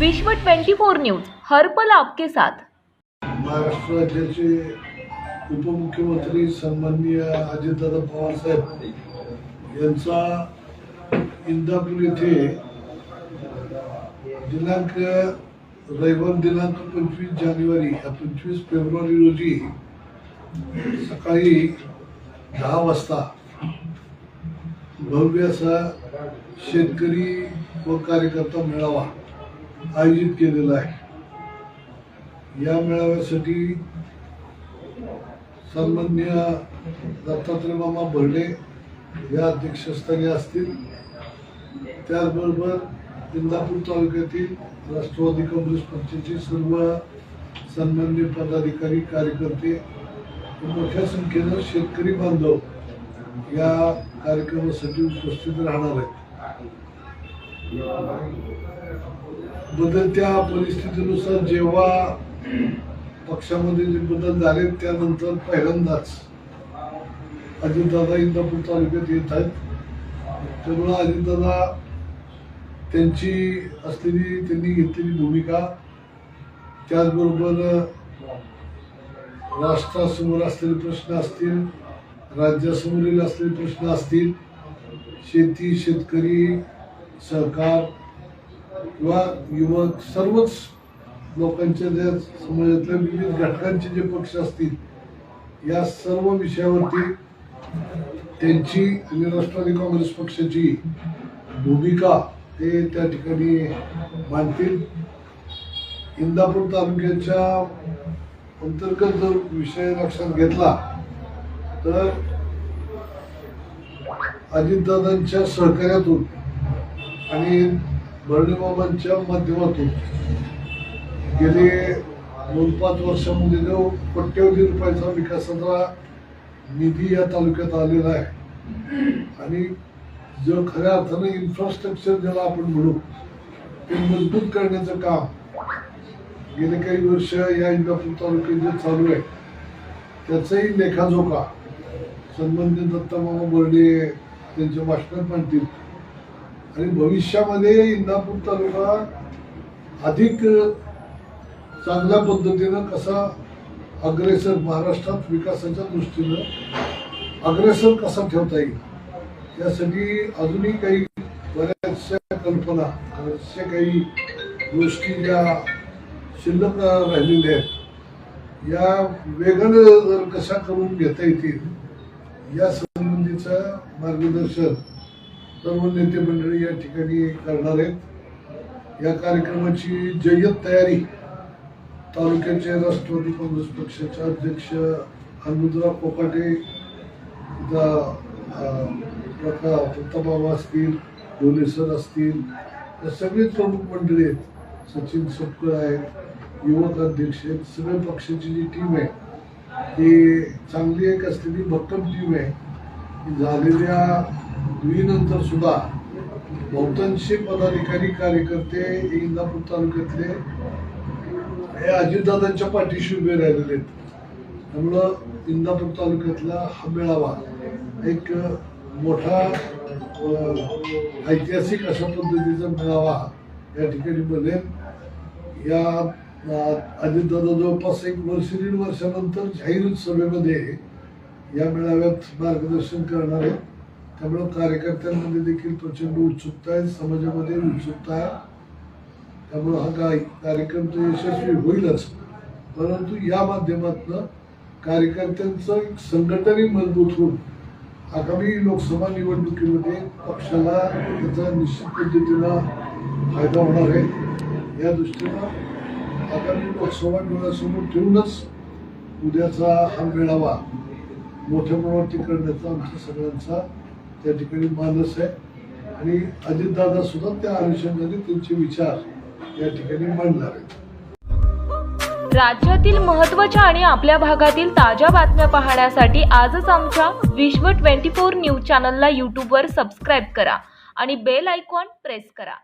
विश्व 24 न्यूज हर्पल आपके साथ. महाराष्ट्र राज्याचे उपमुख्यमंत्री सन्माननीय अजितदादा पवार साहेब यांचा इंदापूर येथे दिनांक रविवार दिनांक पंचवीस जानेवारी पंचवीस फेब्रुवारी रोजी सकाळी दहा वाजता भव्य असा शेतकरी व कार्यकर्ता मेळावा आयोजित केलेलं आहे. या मेळाव्यासाठी सन्मान्य दत्तात्रय मामा बर्डे या अध्यक्षस्थानी असतील. त्याचबरोबर इंदापूर तालुक्यातील राष्ट्रवादी काँग्रेस पक्षाचे सर्व सन्मान्य पदाधिकारी कार्यकर्ते मोठ्या संख्येनं शेतकरी बांधव या कार्यक्रमासाठी उपस्थित राहणार आहेत. बदलत्या परिस्थितीनुसार जेव्हा पक्षामध्ये जे बदल झाले त्यानंतर पहिल्यांदाच अजितदादा इंदापूर तालुक्यात येत आहेत. त्यामुळं अजितदादा त्यांची असलेली त्यांनी घेतलेली भूमिका त्याचबरोबर राष्ट्रासमोर असलेले प्रश्न असतील राज्यासमोरील असलेले प्रश्न असतील शेती शेतकरी सहकार किंवा युवक सर्वच लोकांच्या ज्या समाजातल्या विविध घटकांचे जे पक्ष असतील या सर्व विषयावरती त्यांची आणि राष्ट्रवादी काँग्रेस पक्षाची भूमिका ते त्या ठिकाणी मानतील इंदापूर तालुक्याच्या अंतर्गत जर विषय लक्षात घेतला तर अजितदादांच्या सहकार्यातून आणि बर्णेबाबांच्या माध्यमातून गेले दोन पाच वर्षामध्ये जो कोट्यवधी रुपयाचा विकासाचा निधी या तालुक्यात आलेला आहे. आणि जो खऱ्या अर्थानं इन्फ्रास्ट्रक्चर ज्याला आपण म्हणू ते मजबूत करण्याचं काम गेले काही वर्ष या इंदापूर तालुक्यात जे चालू आहे त्याचाही लेखाजोखा संबंधित दत्तामामा बर्डे त्यांच्या भाषणात मांडतील आणि भविष्यामध्ये इंदापूर तालुका अधिक चांगल्या पद्धतीनं कसा अग्रेसर महाराष्ट्रात विकासाच्या दृष्टीनं अग्रेसर कसा ठेवता येईल यासाठी अजूनही काही बऱ्याचशा कल्पना बऱ्याचशा काही गोष्टी ज्या शिल्लक राहिलेल्या आहेत या वेगानं जर कशा करून घेता येतील या संबंधीचं मार्गदर्शन सर्व नेते मंडळी या ठिकाणी करणार आहेत. या कार्यक्रमाची जय्यत तयारी तालुक्याचे राष्ट्रवादी काँग्रेस पक्षाचे अध्यक्ष अनुद्रा कोकाटे इथं, प्रका- दत्ताबाबा असतील डोले सर असतील या सगळेच प्रमुख मंडळी आहेत. सचिन सपकर आहेत युवक अध्यक्ष आहेत. सगळ्या पक्षाची जी टीम आहे ती चांगली एक असलेली भक्कम टीम आहे. झालेल्या दुईनंतर सुद्धा बहुतांशी पदाधिकारी कार्यकर्ते इंदापूर तालुक्यातले हे अजितदादांच्या पाठीशी उभे राहिलेले आहेत. त्यामुळं इंदापूर तालुक्यातला हा मेळावा एक मोठा ऐतिहासिक अशा पद्धतीचा मेळावा या ठिकाणी बनेल. या अजितदादा जवळपास एक वर्ष दीड वर्षानंतर जाहीर सभेमध्ये या मेळाव्यात मार्गदर्शन करणार आहे त्यामुळं कार्यकर्त्यांमध्ये देखील प्रचंड उत्सुकता आहे समाजामध्ये उत्सुकता आहे. त्यामुळं हा काय कार्यक्रम तर यशस्वी होईलच. परंतु या माध्यमातून कार्यकर्त्यांचं एक संघटनही मजबूत होऊन आगामी लोकसभा निवडणुकीमध्ये पक्षाला त्याचा निश्चित पद्धतीनं फायदा होणार आहे. या दृष्टीनं आगामी लोकसभा डोळ्यासमोर ठेवूनच उद्याचा हा मेळावा मोठ्या प्रमाणात करण्याचा आमचा सगळ्यांचा त्या ठिकाणी मानस आहे. आणि अजितदादा सुद्धा त्या अनुषंगाने त्यांचे विचार या ठिकाणी मांडणार आहेत. राज्यातील महत्त्वाच्या आणि आपल्या भागातील ताज्या बातम्या पाहण्यासाठी आजच आमच्या विश्व 24 न्यूज चॅनलला यूट्यूबवर सबस्क्राईब करा आणि बेल आयकॉन प्रेस करा.